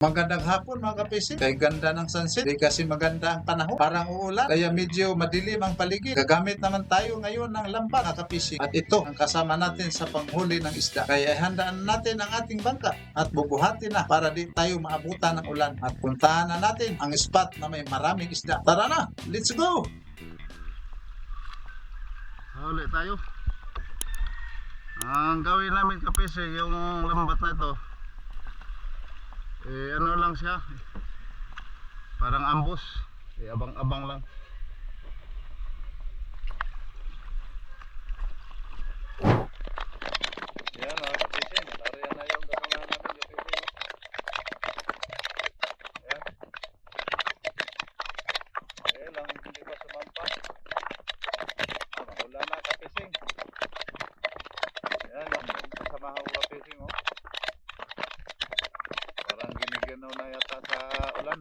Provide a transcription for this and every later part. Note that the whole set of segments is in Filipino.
Magandang hapon mga kapising. Kay ganda ng sunset. Kay kasi maganda ang panahon. Parang uulan. Kaya medyo madilim ang paligid. Gagamit naman tayo ngayon ng lambat mga kapising. At ito ang kasama natin sa panghuli ng isda. Kaya handaan natin ang ating bangka. At bubuhatin na para di tayo maabutan ng ulan. At puntahan na natin ang spot na may maraming isda. Tara na! Let's go! Huli tayo. Ang gawin namin kapisi, yung lambat na ito, eh ano lang siya, parang ambus, eh abang-abang lang. Yan o, kapisi, nariyan na yung kasama namin kapisi. Yan. Eh lang, hindi pa sumampa. Wala na kapising. Yan, ang kasamahan ko kapising oh. Parang giniginaw na yata sa ulan.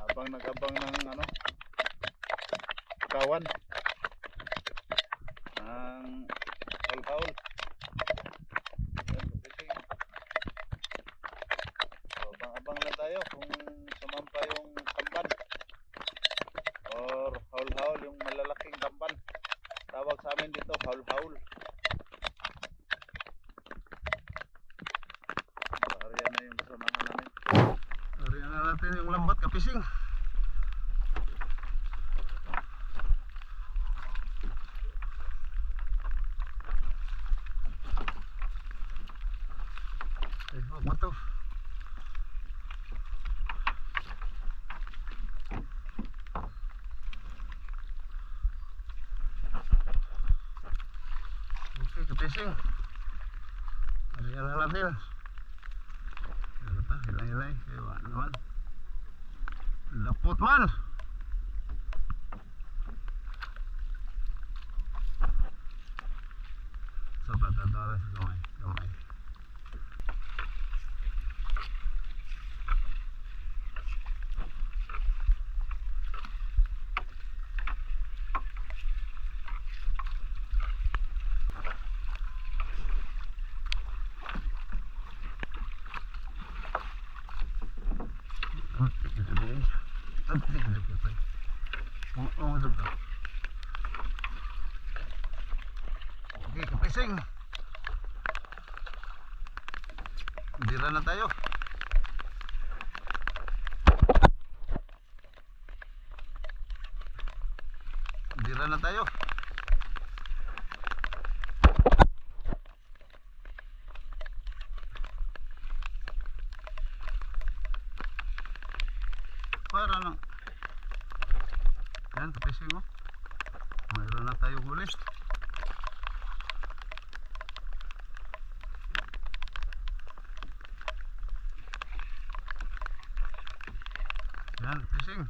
Habang nagabang ng ano, kawan. Ang haul-haul. So, abang-abang lang tayo kung sumampa yung tamban. Or haul-haul yung malalaking tamban. Tawag sa amin dito haul-haul. Ariyan na yung kasamahan namin. Ariyan na natin yung lambat kapising Ay, huwag mo to Okay, kapising. Ariyan na natin. Ano pa? Hilay-hilay. Ewa naman. Lapot man! Sapat at oras. Gamay. Gamay. Okay, kapising. Dira na tayo. Dira na tayo. Para lang. Yan, kapising mo. Mayroon na tayo huli. Yan, fishing.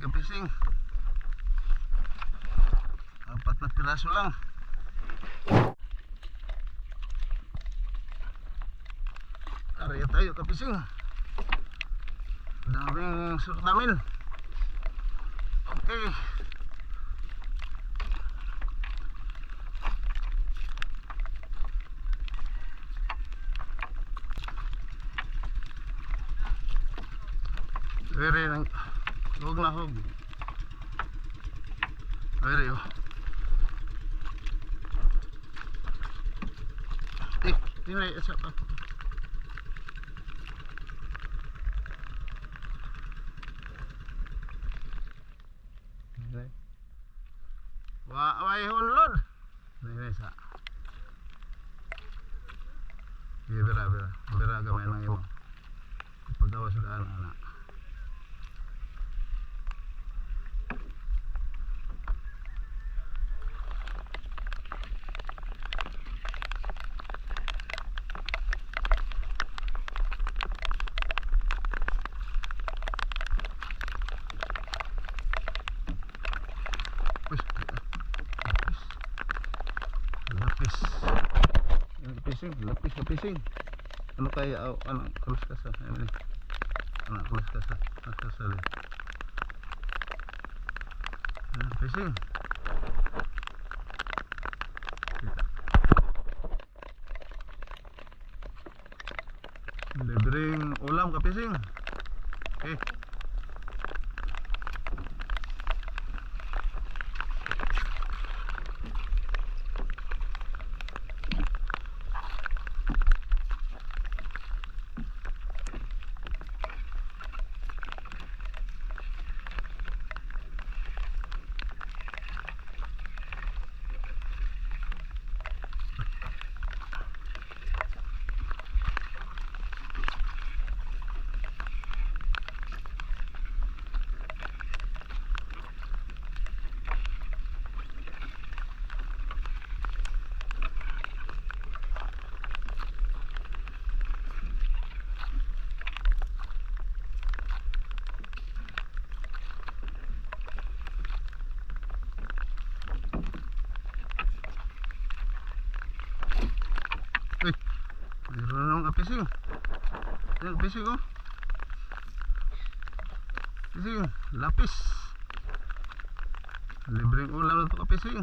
Okay, kapising. Apat na piraso lang. Karya tayo kapising. Daming suot namin. Okay. Very lang. Huwag na huwag. Very oh. Eh, tinay isa pa. Wa way hunlod. Tinay sa. Iya bira bira. Bira gamay lang imo. Pagawa sa daan ana. Lapis. Yan kapising, lapis kapising. Ano kaya oh, ano krus ka sa ano ni? Ano krus ka sa ano sa li. Yan kapising. Libreng ulam kapising. Okay. Meron na naman kapising. Yan, kapising oh. Kapising, lapis. Libreng ulam na ito kapising.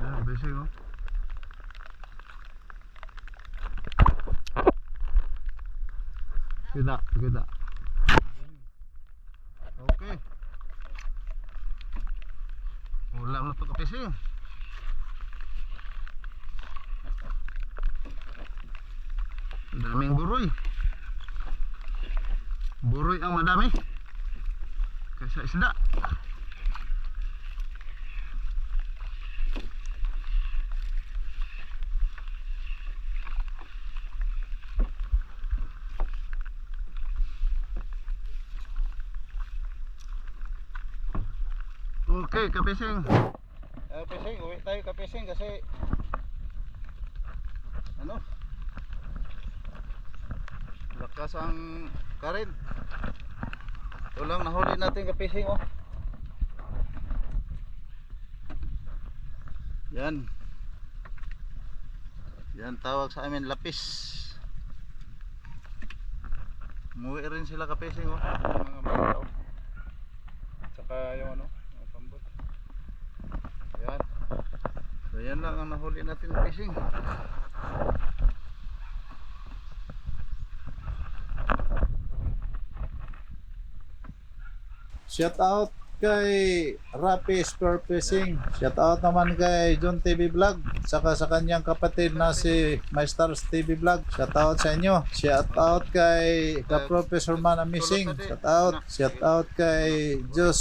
Yan, kapising oh. Kita, kita. Okay. Ulam na ito kapising. Daming buroy. Buroy ang madami. Kaysa isda. Okay, kapising. Eh, kapising, uwi tayo kapising kasi ano? Lakas ang karin. Ito lang nahuli natin kapising oh. Yan. Yan tawag sa amin lapis. Umuwi rin sila kapising oh. Mga bata oh. Tsaka yung ano, yung pambot. Yan. So yan lang ang nahuli natin kapising. Shout out kay Rapi Square Fishing. Shout out naman kay John TV Vlog. Saka sa kanyang kapatid na si My Stars TV Vlog. Shout out sa inyo. Shout out kay ka Professor Man Amising. Shout out. Shout out kay Jos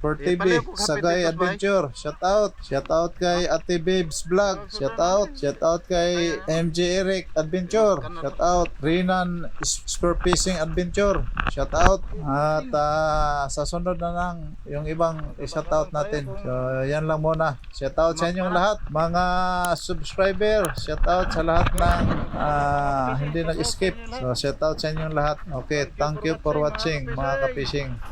for TV, Sagay Adventure. Shout out. Shout out kay Ate Babes Vlog. Shout out. Shout out kay MJ Eric Adventure. Shout out. Rinan Square Fishing Adventure. Shout out. At ah, sa sunod na lang yung ibang i-shout out natin. So yan lang muna. Shout out sa inyong lahat. Mga subscriber, shout out sa lahat ng ah, hindi nag-skip. So shout out sa inyong lahat. Okay, thank you for watching mga ka-fishing.